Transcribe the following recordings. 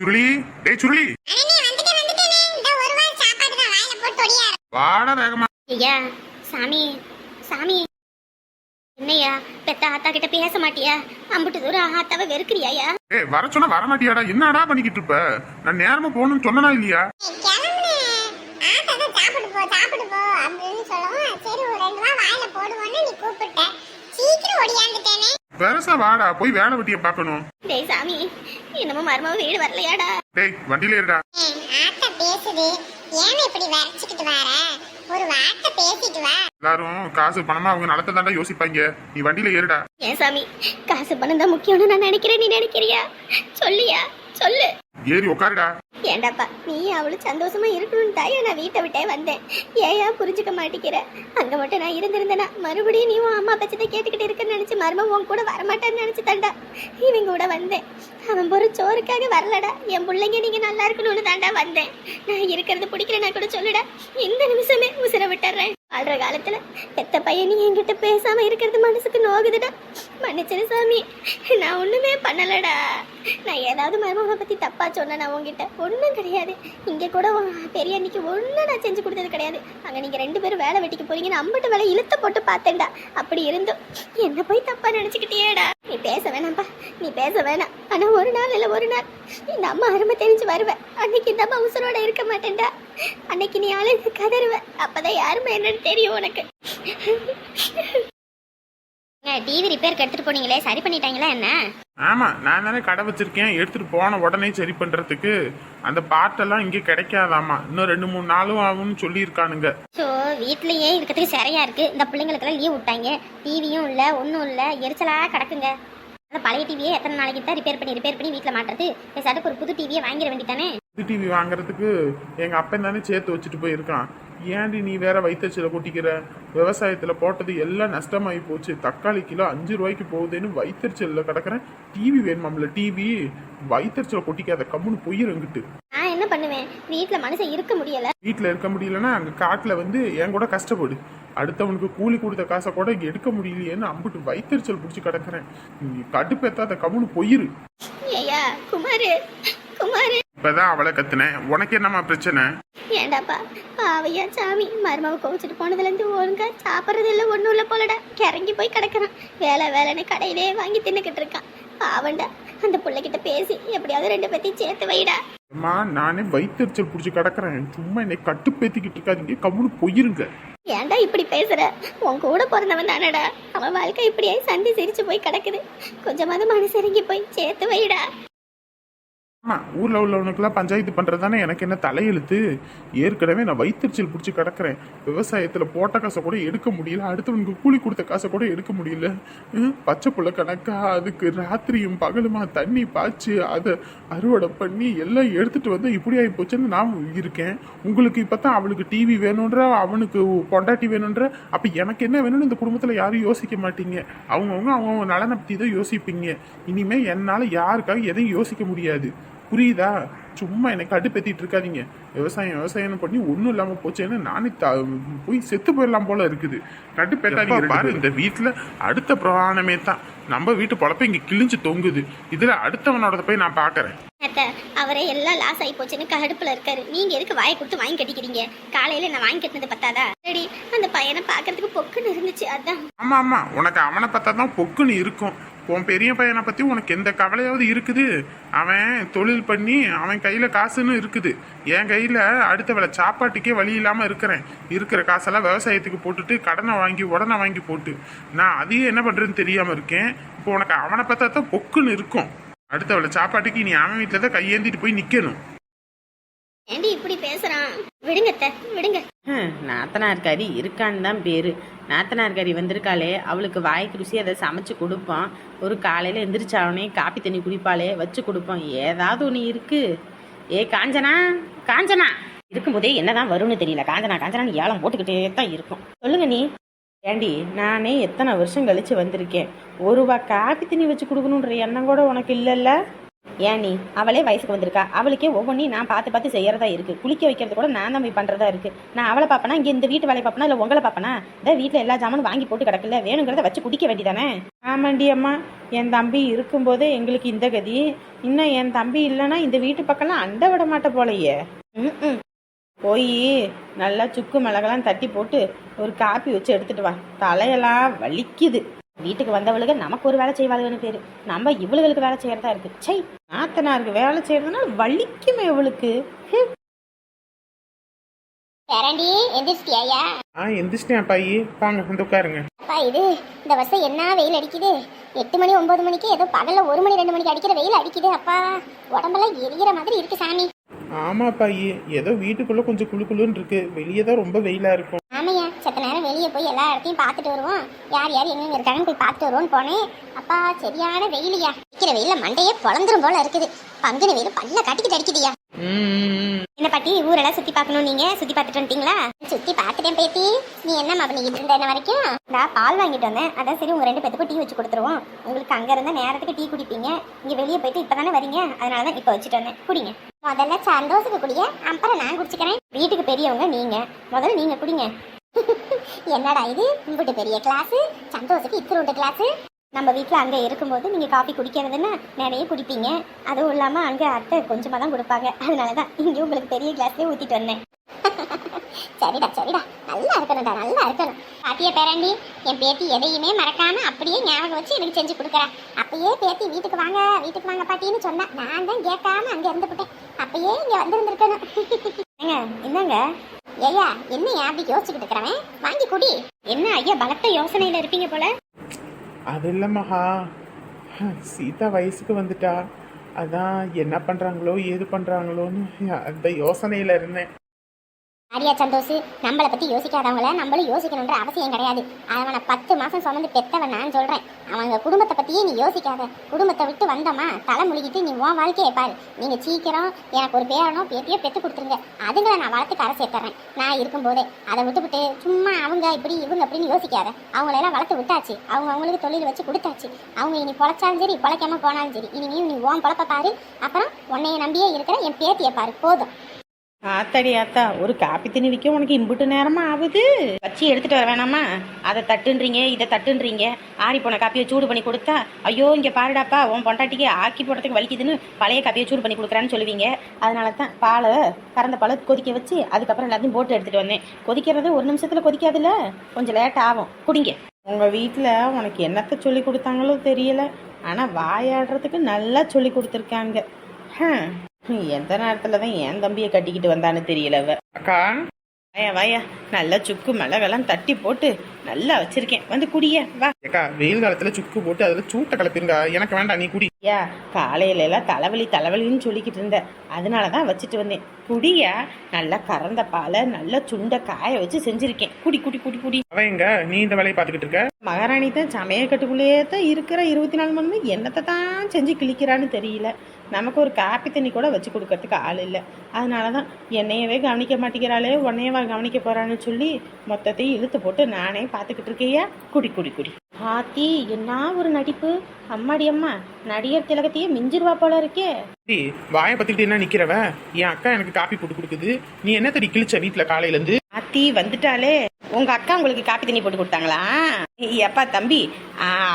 சுருளி டேய் சுருளி. வாடா வேகமா. ஐயா சாமி சாமி. என்னய்யா பெத்த ஆத்தா கிட்ட பேச மாட்டியா? அம்புட்டு தூரம் ஆத்தாவை வெறுக்கிறியாயா ஏய் வர சொன்னா வர மாட்டியாடா. என்னடா பண்ணிக்கிட்டு இருப்ப? நான் நேரமா போகணும்னு சொன்னனா இல்லையா? சாப்பிடு போ சாப்பிடு போ அப்படின்னு சொல்லவும் சரி ஒரு ரெண்டு வா வாயில போடுவோன்னு நீ கூப்பிட்ட. சீக்கிரம் ஒடியாந்துட்டேனே பெருசா வாடா போய் வேலை வெட்டிய பார்க்கணும். டேய் சாமி என்னமோ மருமக வீடு வரலையாடா. டேய் வண்டியில ஏறுடா ஆத்தா பேசுது. ஏன் இப்படி வரைச்சுக்கிட்டு வர? ஒரு வார்த்தை பேசிட்டு வா. எல்லாரும் காசு பணமா அவங்க நடத்த தாண்டா யோசிப்பாங்க. நீ வண்டியில ஏறுடா. ஏன் சாமி காசு பணம் தான் முக்கியம்னு நான் நினைக்கிறேன். நீ நினைக்கிறியா? சொல்லியா? சொல்லு. ஏறி உட்காருடா ஏண்டாப்பா நீ அவளும் சந்தோஷமா இருக்கணும்னு தாயா நான் வீட்டை விட்டே வந்தேன். ஏயா புரிஞ்சுக்க மாட்டேங்கிற. அங்க மட்டும் நான் இருந்திருந்தேனா மறுபடியும் நீ உன் அம்மா பச்சத்தை கேட்டுக்கிட்டு இருக்கன்னு நினைச்சு மரும உன் கூட வரமாட்டேன்னு நினைச்சு தாண்டா இவங்க கூட வந்தேன். அவன் ஒரு சோறுக்காக வரலடா. என் பிள்ளைங்க நீங்க நல்லா இருக்கணும்னு தாண்டா வந்தேன். நான் இருக்கிறது பிடிக்கலனா கூட சொல்லுடா. இந்த நிமிஷமே உசிர விட்டுறேன். வாழ்ற காலத்துல எத்த பையன் நீ என்கிட்ட பேசாம இருக்கிறது மனசுக்கு நோகுதுடா. மன்னிச்சிரு சாமி. நான் ஒண்ணுமே பண்ணலடா. நான் ஏதாவது மருமகளை பத்தி தப்பா சொன்னேன் உங்ககிட்ட ஒன்றும் கிடையாது. இங்க கூட பெரிய அன்னைக்கு ஒன்றும் நான் செஞ்சு கொடுத்தது கிடையாது. அங்க நீங்க ரெண்டு பேரும் வேலை வெட்டிக்கு போறீங்கன்னு அம்பட்டு வேலை இழுத்த போட்டு பார்த்தேன்டா. அப்படி இருந்தும் என்ன போய் தப்பா நினைச்சுக்கிட்டியேடா. நீ பேச வேணாம்ப்பா. நீ பேச வேணாம். ஆனா ஒரு நாள் இல்ல ஒரு நாள். இந்த அம்மா அருமை தெரிஞ்சு வருவேன் அன்னைக்கு இந்த அம்மா உசுரோட இருக்க மாட்டேன்டா. அன்னைக்கு நீ ஆளு கதருவ அப்பதான் யாருமே என்னன்னு தெரியும் உனக்கு. டிவி ரிப்பேருக்கு எடுத்துட்டு போனீங்களே சரி பண்ணிட்டாங்களா என்ன? ஆமா நான் தானே கடை வச்சிருக்கேன். எடுத்துட்டு போன உடனே சரி பண்றதுக்கு அந்த பாட்டெல்லாம் இங்க கிடைக்காதாமா. இன்னும் ரெண்டு மூணு நாளும் ஆகும்னு சொல்லியிருக்கானுங்க. ஸோ வீட்லயே இருக்கிறதுக்கு சரியா இருக்கு. இந்த பிள்ளைங்களுக்கெல்லாம் லீவ் விட்டாங்க. டிவியும் இல்லை ஒன்றும் இல்லை. எரிச்சலா கிடக்குங்க. அந்த பழைய டிவியே எத்தனை நாளைக்கு தான் ரிப்பேர் பண்ணி ரிப்பேர் பண்ணி வீட்டில் மாட்டுறது? பேசாட்டுக்கு ஒரு புது டிவியை வாங்கிட வேண்டியதானே புது டிவி வாங்குறதுக்கு எங்க அப்பன் தானே சேர்த்து வச்சுட்டு போயிருக்கான். ஏன்டி நீ வேற வயிற்றுச்சில கொட்டிக்கிற? விவசாயத்துல போட்டது எல்லாம் நஷ்டமாயி போச்சு. தக்காளி கிலோ அஞ்சு ரூபாய்க்கு போகுதுன்னு வயிற்றுச்சல்ல கிடக்குறேன். டிவி வேணுமாம்ல டிவி வயிற்றுச்சல கொட்டிக்காத கம்முன்னு போயிருங்கிட்டு நான் என்ன பண்ணுவேன்? வீட்டில் மனுஷன் இருக்க முடியல. வீட்டில் இருக்க முடியலன்னா அங்கே காட்டில் வந்து என் கூட கஷ்டப்படு. அடுத்தவனுக்கு கூலி கொடுத்த காசை கூட இங்கே எடுக்க முடியலையேன்னு அம்புட்டு வயிற்றுச்சல் பிடிச்சி கிடக்குறேன். நீ கடுப்பேத்தாத கம்முன்னு போயிரு ஐயா குமாரு. குமாரு. இப்பதான் அவளை கத்துனேன். உனக்கு என்னம்மா பிரச்சனை? ஏண்டாப்பா பாவையா சாமி மருமாவை கோவிச்சிட்டு போனதுலேருந்து ஒழுங்கா சாப்பிட்றது இல்லை ஒன்றும் இல்லை போலடா. கிறங்கி போய் கிடக்குறான். வேலை வேலைன்னு கடையிலே வாங்கி தின்னுக்கிட்டு இருக்கான். பாவண்டா அந்த பிள்ளைகிட்ட பேசி எப்படியாவது ரெண்டு பேத்தையும் சேர்த்து வைடா. அம்மா நானே வயிற்றுச்சல் பிடிச்சி கிடக்குறேன். சும்மா என்னை கட்டுப்பேத்திக்கிட்டு இருக்காதீங்க. கம்முன்னு போயிருங்க. ஏன்டா இப்படி பேசுற? உன் கூட பிறந்தவன் தானடா. அவன் வாழ்க்கை இப்படியே சண்டி சிரிச்சு போய் கிடக்குது. கொஞ்சமாவது மனசு இறங்கி போய் சேர்த்து வைடா. ஆமாம் ஊரில் உள்ளவனுக்கெல்லாம் பஞ்சாயத்து பண்ணுறது தானே எனக்கு என்ன தலையெழுத்து? ஏற்கனவே நான் வயிற்றுச்சல் பிடிச்சி கிடக்கிறேன். விவசாயத்தில் போட்ட காசை கூட எடுக்க முடியல. அடுத்தவனுக்கு கூலி கொடுத்த காசை கூட எடுக்க முடியல. பச்சை புள்ள கணக்கா? அதுக்கு ராத்திரியும் பகலுமா? தண்ணி பாய்ச்சி அதை அறுவடை பண்ணி எல்லாம் எடுத்துகிட்டு வந்து இப்படி ஆகி போச்சுன்னு நான் இருக்கேன். உங்களுக்கு இப்போ தான் அவளுக்கு டிவி வேணுன்ற அவனுக்கு பொண்டாட்டி வேணுன்ற அப்போ எனக்கு என்ன வேணும்னு இந்த குடும்பத்தில் யாரும் யோசிக்க மாட்டீங்க. அவங்கவுங்க அவங்கவுங்க நலனை பற்றி தான் யோசிப்பீங்க. இனிமேல் என்னால் யாருக்காக எதையும் யோசிக்க முடியாது. புரியுதா? சும்மா என்னை கடுப்பேத்திட்டு இருக்காதீங்க. விவசாயம் விவசாயம் பண்ணி ஒன்றும் இல்லாமல் போச்சேன்னு நானே த போய் செத்து போயிடலாம் போல இருக்குது. கடுப்பேத்தாதீங்க பாரு. இந்த வீட்டில் அடுத்த பிரயாணமே தான். நம்ம வீட்டு பொழப்ப இங்கே கிழிஞ்சு தொங்குது. இதில் அடுத்தவனோட போய் நான் பார்க்கறேன் அவரே எல்லாம் லாஸ் ஆகி போச்சுன்னு கடுப்புல இருக்காரு. நீங்க எதுக்கு வாயை கொடுத்து வாங்கி கட்டிக்கிறீங்க? காலையில நான் வாங்கி கட்டினது பத்தாதா? சரி அந்த பையனை பார்க்கறதுக்கு பொக்குன்னு இருந்துச்சு அதான். ஆமா ஆமா. உனக்கு அவனை பார்த்தா தான் பொக்குன்னு இருக்கும். உன் பெரிய பையனை பற்றி உனக்கு எந்த கவலையாவது இருக்குது? அவன் தொழில் பண்ணி அவன் கையில் காசுன்னு இருக்குது. என் கையில் அடுத்த வேலை சாப்பாட்டுக்கே வழி இல்லாமல் இருக்கிறேன். இருக்கிற காசெல்லாம் விவசாயத்துக்கு போட்டுட்டு கடனை வாங்கி உடனே வாங்கி போட்டு. நான் அதையும் என்ன பண்ணுறதுன்னு தெரியாமல் இருக்கேன். இப்போ உனக்கு அவனை பார்த்தா தான் பொக்குன்னு இருக்கும். அடுத்த வேலை சாப்பாட்டுக்கு நீ அவன் வீட்டில் தான் கையேந்திட்டு போய் நிற்கணும் ஏண்டி இப்படி பேசுறான்? விடுங்க அத்தை விடுங்க. ஹம், நாத்தனார்காரி இருக்கான்னு தான் பேர். நாத்தனார்காரி வந்திருக்காளே அவளுக்கு வாய்க்கு ருசி அதை சமைச்சு கொடுப்போம். ஒரு காலையில் எந்திரிச்சாவனே காப்பி தண்ணி குடிப்பாளே வச்சு கொடுப்போம். ஏதாவது ஒன்று இருக்கு. ஏ காஞ்சனா? காஞ்சனா? இருக்கும்போதே என்னதான் வரும்னு தெரியல. காஞ்சனா காஞ்சனான்னு ஏலம் போட்டுக்கிட்டே தான் இருக்கும். சொல்லுங்க நீ. ஏண்டி நானே எத்தனை வருஷம் கழிச்சு வந்திருக்கேன். ஒரு ரூபா காப்பி தண்ணி வச்சு கொடுக்கணுன்ற எண்ணம் கூட உனக்கு இல்லைல்ல? ஏன் நீ? அவளே வயசுக்கு வந்திருக்கா. அவளுக்கே ஒவ்வொன்றையும் நான் பார்த்து பார்த்து செய்யறதா இருக்கு. குளிக்க வைக்கிறது கூட நான் தான் போய் பண்றதா இருக்கு. நான் அவளை பார்ப்பனா? இங்க இந்த வீட்டு வேலையை பார்ப்பனா? இல்லை உங்களை பார்ப்பனா? இந்த வீட்டில் எல்லா ஜாமானும் வாங்கி போட்டு கிடக்கல வேணுங்கிறத வச்சு குடிக்க வேண்டியதானே? ஆமாண்டி அம்மா. என் தம்பி இருக்கும்போதே எங்களுக்கு இந்த கதி. இன்னும் என் தம்பி இல்லைன்னா இந்த வீட்டு பக்கம்லாம் அண்ட விட மாட்ட போலையே. ம் போய் நல்லா சுக்கு மிளகெல்லாம் தட்டி போட்டு ஒரு காப்பி வச்சு எடுத்துட்டு வா. தலையெல்லாம் வலிக்குது. வீட்டுக்கு வந்தவளுக்கு நமக்கு ஒரு வேலை செய்வாளுன்னு பேரு. நம்ம இவளுகளுக்கு வேலை செய்யறதா இருக்கு. சை நாத்தனாருக்கு வேலை செய்யறதுனா வலிக்குமே இவளுக்கு. பேரண்டி எந்திரிச்சிட்டியா ஆ எந்திரிச்சிட்டேன் அப்பாயி வாங்க வந்து உட்காருங்க. அப்பா இது இந்த வருஷம் என்ன வெயில் அடிக்குது? எட்டு மணி ஒன்பது மணிக்கு ஏதோ பகல்ல ஒரு மணி ரெண்டு மணிக்கு அடிக்கிற வெயில் அடிக்குது அப்பா. உடம்பெல்லாம் எரியிற மாதிரி இருக்கு சாமி. ஆமா அப்பாயி ஏதோ வீட்டுக்குள்ள கொஞ்சம் குளு குளுன்னு இருக்கு. வெளியே தான் ரொம்ப வெயிலா இருக்கும். ஆமையா செத்த நேரம் வெளியே போய் எல்லா இடத்தையும் பார்த்துட்டு வருவோம். யார் யார் எங்கெங்க இருக்காங்கன்னு போய் பார்த்துட்டு வருவோம்னு போனேன். அப்பா சரியான வெயிலியா அடிக்கிற வெயில மண்டையே பொழந்துரும் போல இருக்குது. பங்குன வெயில் பல்ல காட்டிக்கிட்டு அடிக்குதுயா என்ன பாட்டி ஊரெல்லாம் சுத்தி பார்க்கணும் நீங்க? சுத்தி பார்த்துட்டு வந்துட்டீங்களா? சுத்தி பார்த்துட்டேன் பேத்தி. நீ என்ன பண்ணிக்கிட்டு இருந்த என்ன வரைக்கும்? நான் பால் வாங்கிட்டு வந்தேன். அதான் சரி உங்க ரெண்டு பேத்துக்கும் டீ வச்சு கொடுத்துருவோம். உங்களுக்கு அங்க இருந்தா நேரத்துக்கு டீ குடிப்பீங்க. இங்க வெளியே போயிட்டு இப்பதானே வரீங்க. அதனாலதான் இப்ப இப்போ வச்சுட்டு வந்தேன். குடிங்க. முதல்ல சந்தோஷத்துக்கு குடிய அப்புறம் நான் குடிச்சுக்கிறேன். வீட்டுக்கு பெரியவங்க நீங்க. முதல்ல நீங்க குடிங்க. என்னடா இது? உங்கள்கிட்ட பெரிய கிளாஸு சந்தோஷத்துக்கு இத்திரோண்டு கிளாஸு நம்ம வீட்டில் அங்கே இருக்கும்போது நீங்கள் காஃபி குடிக்கிறதுன்னா நிறைய குடிப்பீங்க. அதுவும் இல்லாமல் அங்கே அத்தை கொஞ்சமாக தான் கொடுப்பாங்க. அதனால தான் இங்கே உங்களுக்கு பெரிய கிளாஸ்லேயே ஊற்றிட்டு வந்தேன். சரிடா சரிடா. நல்லா இருக்கணும்டா நல்லா இருக்கணும். பாத்திய பேரண்டி என் பேத்தி எதையுமே மறக்காம அப்படியே ஞாபகம் வச்சு எனக்கு செஞ்சு கொடுக்குறா. அப்பயே பேத்தி வீட்டுக்கு வாங்க வீட்டுக்கு வாங்க பாட்டின்னு சொன்னா நான் தான் கேட்காம அங்கே இருந்துவிட்டேன் அப்பயே இங்கே வந்திருந்திருக்கணும். ஏங்க என்னங்க? ஐயா என்ன அப்படி யோசிச்சுக்கிட்டு இருக்கிறவன்? வாங்கி குடி. என்ன ஐயா பலத்த யோசனையில இருப்பீங்க போல? அது இல்லை மகா. சீதா வயசுக்கு வந்துட்டா. அதான் என்ன பண்றாங்களோ ஏது பண்றாங்களோன்னு அந்த யோசனையில இருந்தேன். அரியா சந்தோஷ் நம்மளை பற்றி யோசிக்காதவங்கள நம்மளும் யோசிக்கணுன்ற அவசியம் கிடையாது. அவனை பத்து மாதம் சுமந்து பெத்தவன் நான் சொல்கிறேன் அவங்க குடும்பத்தை பற்றியே நீ யோசிக்காத. குடும்பத்தை விட்டு வந்தோமா தலை முழுகிட்டு நீ உன் வாழ்க்கையை பாரு. நீங்கள் சீக்கிரம் எனக்கு ஒரு பேரனோ பேத்தியோ பெற்று கொடுத்துருங்க. அதுங்களை நான் வளர்த்து கரை சேர்த்துறேன் நான் இருக்கும்போதே அதை விட்டுவிட்டு சும்மா அவங்க இப்படி இவங்க அப்படின்னு யோசிக்காத. அவங்களெல்லாம் வளர்த்து விட்டாச்சு. அவங்க அவங்களுக்கு தொழில் வச்சு கொடுத்தாச்சு. அவங்க இனி பொழைச்சாலும் சரி பொழைக்காம போனாலும் சரி இனிமேல் நீ உன் பொழப்ப பாரு. அப்புறம் உன்னைய நம்பியே இருக்கிற என் பேத்தியை பாரு. போதும். ஆத்தாடி ஆத்தா ஒரு காப்பி தண்ணி விற்க உனக்கு இம்புட்டு நேரமா ஆகுது? வச்சு எடுத்துட்டு வர வேணாமா? அதை தட்டுன்றீங்க இதை தட்டுன்றீங்க. ஆறி போன காப்பியை சூடு பண்ணி கொடுத்தா ஐயோ இங்கே பாருடாப்பா உன் பொண்டாட்டிக்கு ஆக்கி போடுறதுக்கு வலிக்குதுன்னு பழைய காப்பியை சூடு பண்ணி கொடுக்குறான்னு சொல்லுவீங்க. அதனால தான் பாலை கறந்த பழ கொதிக்க வச்சு அதுக்கப்புறம் எல்லாத்தையும் போட்டு எடுத்துட்டு வந்தேன். கொதிக்கிறது ஒரு நிமிஷத்தில் கொதிக்காதுல்ல? கொஞ்சம் லேட் ஆகும். குடிங்க. உங்கள் வீட்டில் உனக்கு என்னத்தை சொல்லி கொடுத்தாங்களோ தெரியல. ஆனால் வாயாடுறதுக்கு நல்லா சொல்லி கொடுத்துருக்காங்க. ஹம். எந்த நேரத்துல தான் என் தம்பியை கட்டிக்கிட்டு வந்தான்னு தெரியல அவ. அக்கா. வாயா வாயா. நல்லா சுக்கு மிளகெல்லாம் தட்டி போட்டு நல்லா வச்சிருக்கேன். வந்து குடிய வா. ஏக்கா வெயில் காலத்துல சுக்கு போட்டு அதுல சூட்டை கலப்பிருங்க. எனக்கு வேண்டாம் நீ குடி. ஐயா காலையில எல்லாம் தலைவலி தலைவலின்னு சொல்லிக்கிட்டு இருந்த அதனால தான் வச்சுட்டு வந்தேன். குடியா நல்லா கறந்த பாலை நல்லா சுண்ட காய வச்சு செஞ்சிருக்கேன். குடி குடி குடி குடி. அவன் எங்க? நீ இந்த வேலையை பார்த்துக்கிட்டு இருக்க? மகாராணி தான் சமையல் கட்டுக்குள்ளேயே தான் இருக்கிற இருபத்தி நாலு மணி நேரம் என்னத்தை தான் செஞ்சு கிழிக்கிறான்னு தெரியல. நமக்கு ஒரு காப்பி தண்ணி கூட வச்சு கொடுக்கறதுக்கு ஆள் இல்லை. அதனால தான் என்னையவே கவனிக்க மாட்டேங்கிறாளே உன்னையவா கவனிக்க போறான்னு சொல்லி மொத்தத்தையும் இழுத்து போட்டு நானே பார்த்துக்கிட்டு இருக்கையா குடி குடி குடி. ஆத்தி என்ன ஒரு நடிப்பு? அம்மாடி அம்மா நடிகர் திலகத்தையே மிஞ்சிருவா போல இருக்கே. டேய், வாயை பத்திக்கிட்டு என்ன நிக்கிறவ? என் அக்கா எனக்கு காப்பி போட்டு கொடுக்குது. நீ என்ன தடி கிழிச்ச வீட்டுல காலையில இருந்து ஆத்தி வந்துட்டாலே உங்க அக்கா உங்களுக்கு காப்பி தண்ணி போட்டு கொடுத்தாங்களா? அப்பா தம்பி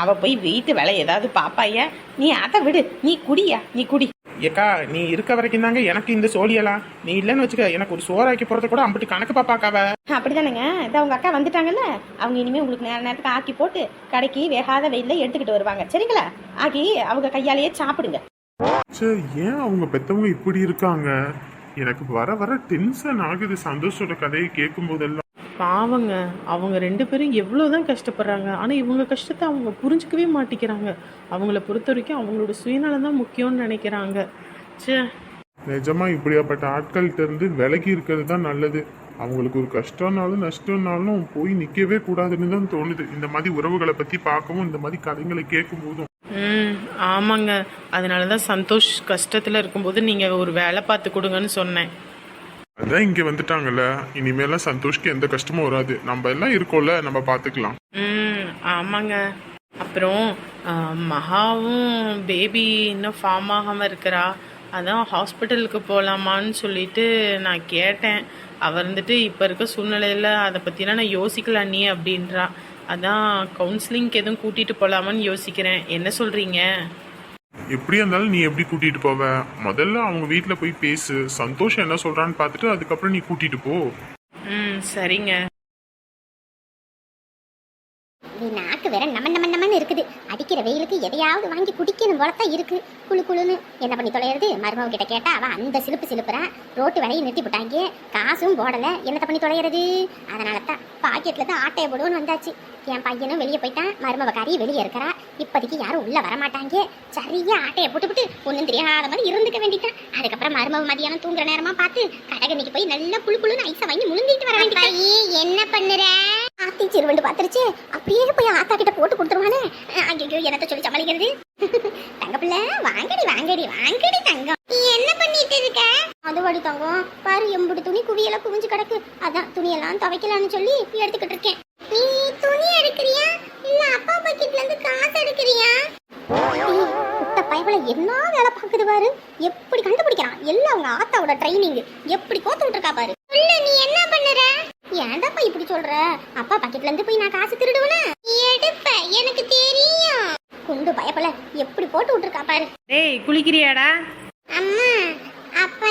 அவ போய் வீட்டு வேலை ஏதாவது பாப்பாயா நீ அதை விடு. நீ குடியா? நீ குடி. ஏக்கா நீ இருக்க வரைக்கும் தாங்க எனக்கு இந்த சோழியெல்லாம் நீ இல்லைன்னு வச்சுக்க எனக்கு ஒரு சோறாக்கி போறத கூட அம்பிட்டு கணக்கு பாப்பாக்காவ அப்படிதானேங்க. இதான் உங்க அக்கா வந்துட்டாங்கல்ல. அவங்க இனிமே உங்களுக்கு நேர நேரத்துக்கு ஆக்கி போட்டு கடைக்கு வேகாத வெயில்ல எடுத்துக்கிட்டு வருவாங்க. சரிங்களா? ஆக்கி அவங்க கையாலேயே சாப்பிடுங்க. சே ஏன் அவங்க பெத்தவங்க இப்படி இருக்காங்க? எனக்கு வர வர டென்ஷன் ஆகுது. சந்தோஷோட கதையை கேட்கும் போதெல்லாம் பாவங்க. அவங்க ரெண்டு பேரும் எவ்வளோதான் கஷ்டப்படுறாங்க. ஆனால் இவங்க கஷ்டத்தை அவங்க புரிஞ்சுக்கவே மாட்டேங்கிறாங்க. அவங்கள பொறுத்த வரைக்கும் அவங்களோட சுயநலம் தான் முக்கியம்னு நினைக்கிறாங்க. ச்சே. நிஜமா இப்படியாப்பட்ட ஆட்கள்கிட்ட இருந்து விலகி இருக்கிறது தான் நல்லது. அவங்களுக்கு ஒரு கஷ்டம்னாலும் நஷ்டம்னாலும் போய் நிக்கவே கூடாதுன்னு தான் தோணுது. இந்த மாதிரி உறவுகளை பத்தி பார்க்கவும் இந்த மாதிரி கதைகளை கேட்கும் போதும் ம் ஆமாங்க. அதனால தான் சந்தோஷ் கஷ்டத்தில் இருக்கும்போது நீங்கள் ஒரு வேலை பார்த்து கொடுங்கன்னு சொன்னேன். அதான் இங்க வந்துட்டாங்கல்ல. இனிமேலாம் சந்தோஷ்க்கு எந்த கஷ்டமும் வராது. நம்ம எல்லாம் இருக்கோம்ல நம்ம பாத்துக்கலாம். ம் ஆமாங்க. அப்புறம் மகாவும் பேபி இன்னும் ஃபார்ம் ஆகாமல் இருக்கிறா. அதான் ஹாஸ்பிட்டலுக்கு போகலாமான்னு சொல்லிட்டு நான் கேட்டேன். அவர் வந்துட்டு இப்போ இருக்க சூழ்நிலையில் அதை பற்றிலாம் நான் யோசிக்கல நீ அப்படின்றா. அதான் கவுன்சிலிங்க்கு எதுவும் கூட்டிகிட்டு போகலாமான்னு யோசிக்கிறேன். என்ன சொல்கிறீங்க எப்படியா இருந்தாலும் நீ எப்படி கூட்டிட்டு போவ? முதல்ல அவங்க வீட்ல போய் பேசு. சந்தோஷம் என்ன சொல்றான்னு பார்த்துட்டு அதுக்கப்புறம் நீ கூட்டிட்டு போ. ம் சரிங்க. நீ நாக்கு வேற நம்ம நம்ம நம்மன்னு இருக்குது. அடிக்கிற வெயிலுக்கு எதையாவது வாங்கி குடிக்கணும் போலத்தான் இருக்கு. குளு குளுன்னு. என்ன பண்ணி தொலைகிறது மருமக கிட்ட கேட்டா அவ அந்த சிலுப்பு சிலுப்புறா. ரோட்டு வேலையை நிறுத்தி போட்டாங்க. காசும் போடல. என்னத்த பண்ணி தொலைகிறது அதனால தான் பாக்கெட்ல தான் ஆட்டைய போடுவோன்னு வந்தாச்சு. என் பையனும் வெளியே போயிட்டான். மருமவக்காரி வெளியே இருக்கிறா. இப்போதைக்கு யாரும் உள்ள வர மாட்டாங்க சரியா ஆட்டைய போட்டுவிட்டு ஒன்றும் தெரியாத மாதிரி இருந்துக்க வேண்டியதான் அதுக்கப்புறம் மருமவ மதியானம் தூங்குற நேரமா பார்த்து கடகன்னைக்கு போய் நல்லா குளு குளுன்னு ஐஸை வாங்கி முழுந்திட்டு வர வேண்டியதான் என்ன பண்ணுற? ஆத்தி சிறுவண்டு பாத்துருச்சு அப்படியே போய் ஆத்தா கிட்ட போட்டு கொடுத்துருவானே. ஐயோ என்னத்த சொல்லி சமாளிக்கிறது? தங்க பிள்ளை வாங்கடி வாங்கடி வாங்கடி தங்கம். நீ என்ன பண்ணிட்டு இருக்க? அது வடி தங்கம் பாரு எம்புடு துணி குவியல குவிஞ்சு கிடக்கு. அதான் துணியெல்லாம் துவைக்கலாம்னு சொல்லி எடுத்துக்கிட்டு இருக்கேன். பாரு எப்படி கண்டுபிடிக்கிறான்? எல்லாம் அவங்க ஆத்தாவோட ட்ரைனிங் எப்படி கோத்து விட்டுருக்கா பாரு. சொல்லு நீ என்ன பண்ணுற? ஏன்டாப்பா இப்படி சொல்ற? அப்பா பாக்கெட்ல இருந்து போய் நான் காசு திருடுவனா? எடுப்ப எனக்கு தெரியும். குண்டு பயப்பல எப்படி போட்டு விட்டுருக்கா பாரு. டேய் குளிக்கிறியாடா? அம்மா அப்பா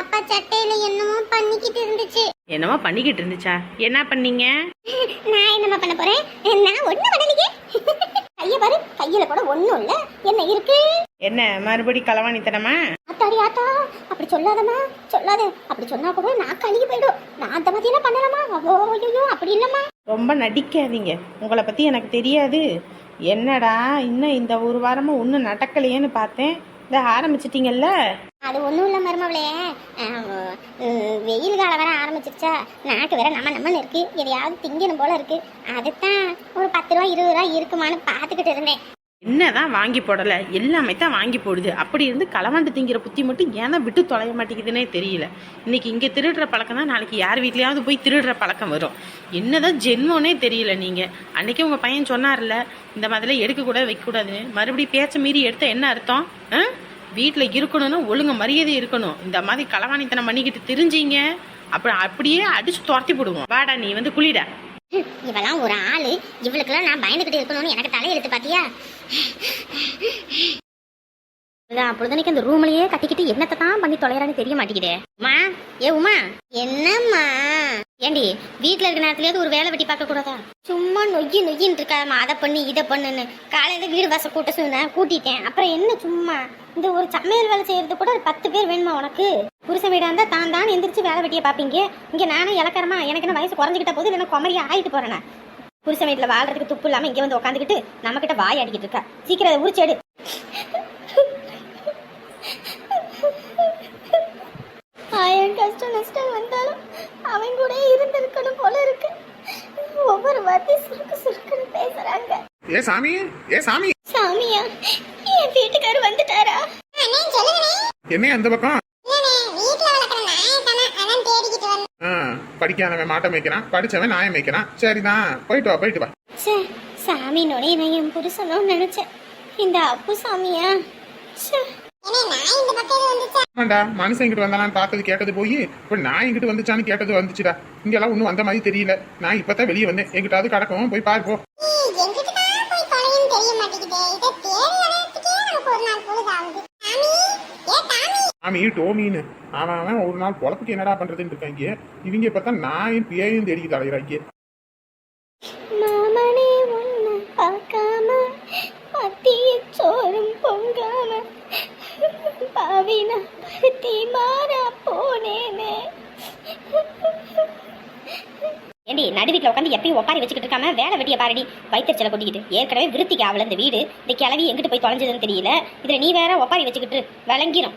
அப்பா சட்டையில என்னமோ பண்ணிக்கிட்டு இருந்துச்சு. என்னமோ பண்ணிக்கிட்டு இருந்துச்சா? என்ன பண்ணீங்க? நான் என்னம்மா பண்ண போறேன்? நான் ஒண்ணு பண்ணலையே. கைய பாரு கையில கூட ஒண்ணும் இல்ல. என்ன இருக்கு? என்ன மறுபடி களவாணித்தனமா? ஆத்தாடி ஆத்தா அப்படி சொல்லாதம்மா சொல்லாத. அப்படி சொன்னா கூட நான் கழுகி போயிடும். நான் அந்த மாதிரி எல்லாம் பண்ணலாமா அவ்வளோ அப்படி இல்லம்மா. ரொம்ப நடிக்காதீங்க. உங்களை பற்றி எனக்கு தெரியாது. என்னடா இன்னும் இந்த ஒரு வாரமாக ஒன்றும் நடக்கலையேன்னு பார்த்தேன். இந்த ஆரம்பிச்சிட்டிங்கல்ல? அது ஒன்றும் இல்லை மருமவளே. வெயில் காலம் வேற ஆரம்பிச்சிருச்சா. நாக்கு வேற நம்ம நம்மன்னு இருக்கு. எதையாவது திங்கணும் போல இருக்கு. அதுதான் ஒரு பத்து ரூபா இருபது ரூபா இருக்குமான்னு பார்த்துக்கிட்டு இருந்தேன். என்னதான் வாங்கி போடலை எல்லாமே தான் வாங்கி போடுது. அப்படி இருந்து களவாண்டு திங்கிற புத்தி மட்டும் ஏன்னா விட்டு தொலைய மாட்டேங்குதுன்னே தெரியல. இன்னைக்கு இங்கே திருடுற பழக்கம் தான் நாளைக்கு யார் வீட்லயாவது போய் திருடுற பழக்கம் வரும். என்னதான் ஜென்மோனே தெரியல நீங்கள் அன்னைக்கு உங்கள் பையன் சொன்னார்ல இந்த மாதிரிலாம் எடுக்கக்கூடாது வைக்கக்கூடாதுன்னு மறுபடியும் பேச்ச மீறி எடுத்த என்ன அர்த்தம்? ஆ? வீட்டில் இருக்கணும்னா ஒழுங்கு மரியாதை இருக்கணும். இந்த மாதிரி களவாணித்தனம் பண்ணிக்கிட்டு தெரிஞ்சீங்க. அப்புறம் அப்படியே அடிச்சு துரத்தி போடுவோம். வாடா நீ வந்து குளிடா. இவெல்லாம் ஒரு ஆளு. இவளுக்கெல்லாம் நான் பயந்துகிட்டு இருக்கணும்னு எனக்கு தலையெழுத்து பாத்தியா? பொழுதனைக்கு அந்த ரூம்லயே கட்டிக்கிட்டு என்னத்தை தான் பண்ணி தொலைறான்னு தெரிய மாட்டேங்குதே. உமா ஏ உமா. என்னம்மா? ஏண்டி வீட்ல இருக்க நேரத்துலயாவது ஒரு வேலை வெட்டி பார்க்க கூடாதா? சும்மா நொய்யி நொய்யின்னு இருக்காம அதை பண்ணி இதை பண்ணுன்னு. காலையில வீடு வாசல் கூட்ட சொன்னேன் கூட்டிட்டேன். அப்புறம் என்ன சும்மா? இந்த ஒரு சமையல் வேலை செய்யறது கூட பத்து பேர் வேணுமா உனக்கு? புருஷன் வீடா இருந்தா தான் தான் எந்திரிச்சு வேலை வெட்டிய பாப்பீங்க இங்க நானும் இலக்கரமா எனக்கு என்ன வயசு குறைஞ்சிக்கிட்ட போது இல்லைன்னா குமரியா ஆயிட்டு போறேன். புருஷன் வீட்டுல வாழ்றதுக்கு துப்பு இல்லாம இங்க வந்து உட்காந்துக்கிட்டு நம்ம கிட்ட வாய் அடிக்கிட்டு இருக்கா. சீக்கிரம் அதை உரிச்சு எடு. ஆயிரம் கஷ்டம் நஷ்டம் வந்தாலும் அவன் கூட இருந்திருக்கணும் போல இருக்கு. ஒவ்வொரு வார்த்தை சுருக்கு சுருக்குன்னு பேசுறாங்க. ஏ சாமி ஏ சாமி. சாமியா என் வீட்டுக்காரர் வந்துட்டாரா? என்ன அந்த பக்கம்? படிக்காதவன் மாட்டை மேய்க்கிறான் படிச்சவன் நாயம் மேய்க்கிறான். சரிதான் போயிட்டு வா போயிட்டு வா. ச்சே சாமி நொடி நான் என் புருஷனும் நினைச்சேன். இந்த அப்பு சாமியா? ச்சே. ஆமாண்டா மனுஷன் இங்கிட்டு வந்தானான்னு பார்த்தது கேட்டது போய் இப்போ நான் இங்கிட்டு வந்துச்சான்னு கேட்டது வந்துச்சுடா. இங்கெல்லாம் ஒன்றும் வந்த மாதிரி தெரியல. நான் இப்பதான் வெளியே வந்தேன். எங்கிட்டாவது கிடக்கும் போய் பாரு போ. சாமி டோமின்னு அவன் அவன் ஒரு நாள் பொழப்புக்கு என்னடா பண்றதுன்னு இருக்காங்க இவங்க பார்த்தா நான் பியையும் தேடிக்கிட்டு அலைகிறாங்க மாமனே உன்னை பார்க்காம மத்திய சோறும் பொங்காம பாவினா பருத்தி மாறா போனேனே ஏண்டி நடு வீட்டில் உட்காந்து எப்பயும் ஒப்பாரி வச்சுக்கிட்டு இருக்காம வேலை வெட்டிய பாருடி. வயிற்றுச்சலை கொட்டிக்கிட்டு. ஏற்கனவே விருத்திக்கு அவள இந்த வீடு. இந்த கிளவி எங்கிட்டு போய் தொலைஞ்சதுன்னு தெரியல. இதில் நீ வேற ஒப்பாரி வச்சுக்கிட்டு விளங்கிரும்.